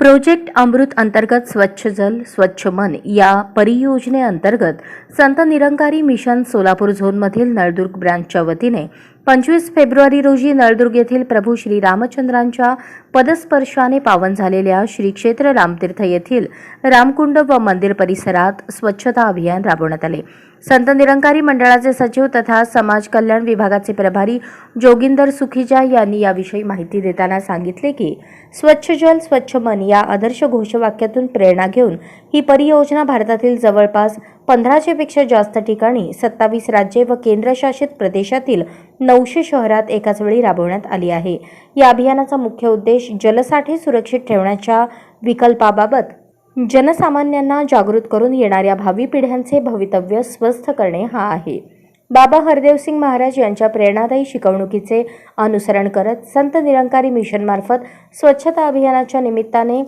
Project अमृत अंतर्गत स्वच्छ जल स्वच्छ मन या परियोजनेअंतर्गत संत निरंकारी मिशन सोलापूर झोनमधील नळदुर्ग ब्रँचच्या वतीने पंचवीस फेब्रुवारी रोजी नळदुर्ग येथील प्रभू श्री रामचंद्रांच्या पदस्पर्शाने पावन झालेल्या श्री क्षेत्र रामतीर्थ येथील रामकुंड व मंदिर परिसरात स्वच्छता अभियान राबवण्यात आले. संत निरंकारी मंडळाचे सचिव तथा समाज कल्याण विभागाचे प्रभारी जोगिंदर सुखीजा यांनी याविषयी माहिती देताना सांगितले की स्वच्छ जल स्वच्छ मन या आदर्श घोषवाक्यातून प्रेरणा घेऊन ही परियोजना भारतातील जवळपास पंधराशेपेक्षा जास्त ठिकाणी सत्तावीस राज्ये व केंद्रशासित प्रदेशातील नऊशे शहरात एकाच वेळी राबवण्यात आली आहे. या अभियानाचा मुख्य उद्देश जलसाठे सुरक्षित ठेवण्याच्या विकल्पाबाबत जनसामान्यांना जागृत करून येणाऱ्या भावी पिढ्यांचे भवितव्य स्वस्थ करणे हा आहे. बाबा हरदेवसिंग महाराज यांच्या प्रेरणादायी शिकवणुकीचे अनुसरण करत संत निरंकारी मिशनमार्फत स्वच्छता अभियानाच्या निमित्ताने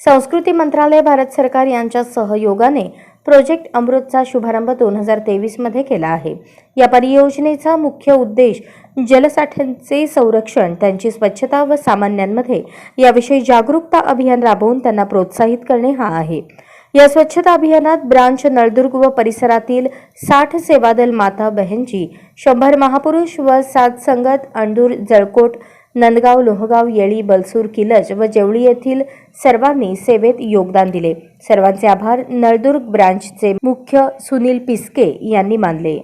संस्कृती मंत्रालय भारत सरकार यांच्या सहयोगाने प्रोजेक्ट अमृतचा शुभारंभ दोन हजार तेवीसमध्ये केला आहे. या परियोजनेचा मुख्य उद्देश जलसाठ्यांचे संरक्षण त्यांची स्वच्छता व सामान्यांमध्ये याविषयी जागरूकता अभियान राबवून त्यांना प्रोत्साहित करणे हा आहे. या स्वच्छता अभियानात ब्रांच नळदुर्ग व परिसरातील साठ सेवादल माता बहनजी शंभर महापुरुष व सात संगत अंडूर जळकोट नंदगाव लोहगाव येळी बलसूर किलज व जेवळी येथील सर्वांनी सेवेत योगदान दिले. सर्वांचे आभार. नळदुर्ग ब्रांचचे मुख्य सुनील पिस्के यांनी मानले.